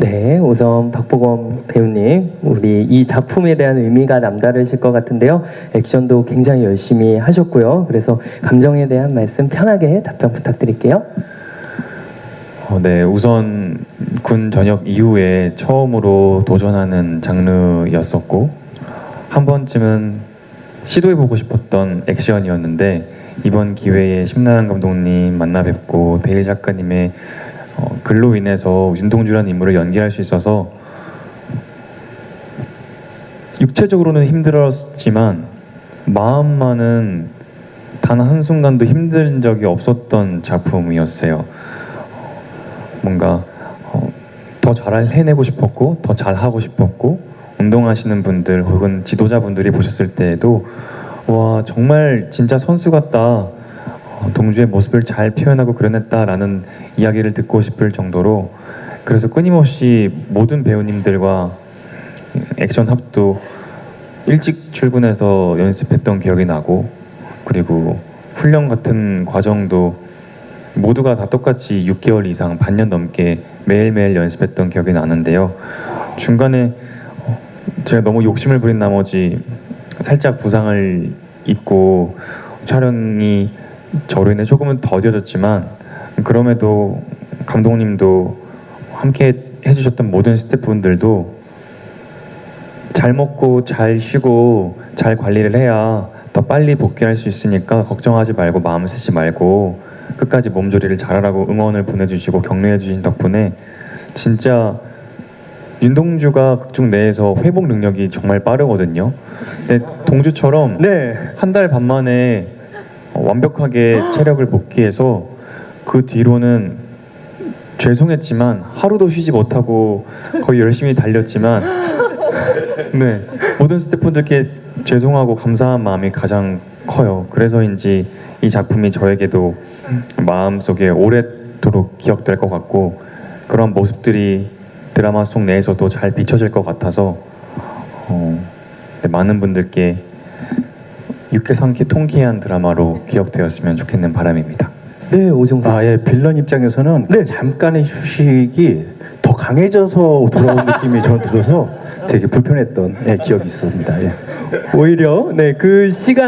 네, 우선 박보검 배우님, 우리 이 작품에 대한 의미가 남다르실 것 같은데요. 액션도 굉장히 열심히 하셨고요. 그래서 감정에 대한 말씀 편하게 답변 부탁드릴게요. 어, 네, 우선 군 전역 이후에 처음으로 도전하는 장르였었고 한 번쯤은 시도해보고 싶었던 액션이었는데 이번 기회에 심나란 감독님 만나 뵙고 데일 작가님의 어, 글로 인해서 윤동주라는 인물을 연기할 수 있어서 육체적으로는 힘들었지만 마음만은 단 한순간도 힘든 적이 없었던 작품이었어요. 뭔가 어, 더 잘 해내고 싶었고 더 잘하고 싶었고 운동하시는 분들 혹은 지도자분들이 보셨을 때에도 와 정말 진짜 선수 같다 어, 동주의 모습을 잘 표현하고 그려냈다라는 이야기를 듣고 싶을 정도로 그래서 끊임없이 모든 배우님들과 액션 합도 일찍 출근해서 연습했던 기억이 나고 그리고 훈련 같은 과정도 모두가 다 똑같이 6개월 이상 반년 넘게 매일매일 연습했던 기억이 나는데요. 중간에 어, 제가 너무 욕심을 부린 나머지 살짝 부상을 입고 촬영이 저로 인해 조금은 더뎌졌지만 그럼에도 감독님도 함께 해주셨던 모든 스태프분들도 잘 먹고 잘 쉬고 잘 관리를 해야 더 빨리 복귀할 수 있으니까 걱정하지 말고 마음 쓰지 말고 끝까지 몸조리를 잘하라고 응원을 보내주시고 격려해 주신 덕분에 진짜 윤동주가 극중 내에서 회복 능력이 정말 빠르거든요. 근데 동주처럼 네. 한 달 반 만에 완벽하게 체력을 복귀해서 그 뒤로는 죄송했지만 하루도 쉬지 못하고 거의 열심히 달렸지만 네 모든 스태프분들께 죄송하고 감사한 마음이 가장 커요. 그래서인지 이 작품이 저에게도 마음속에 오랫도록 기억될 것 같고 그런 모습들이 드라마 속 내에서도 잘 비춰질 것 같아서 어, 네, 많은 분들께 상쾌 통쾌한 드라마로 기억되었으면 좋겠는 바람입니다. 네, 오정석. 아, 예, 빌런 입장에서는 네. 잠깐의 휴식이 더 강해져서 돌아온 느낌이 저는 들어서 되게 불편했던 예, 기억이 있습니다. 예. 오히려 네, 그 시간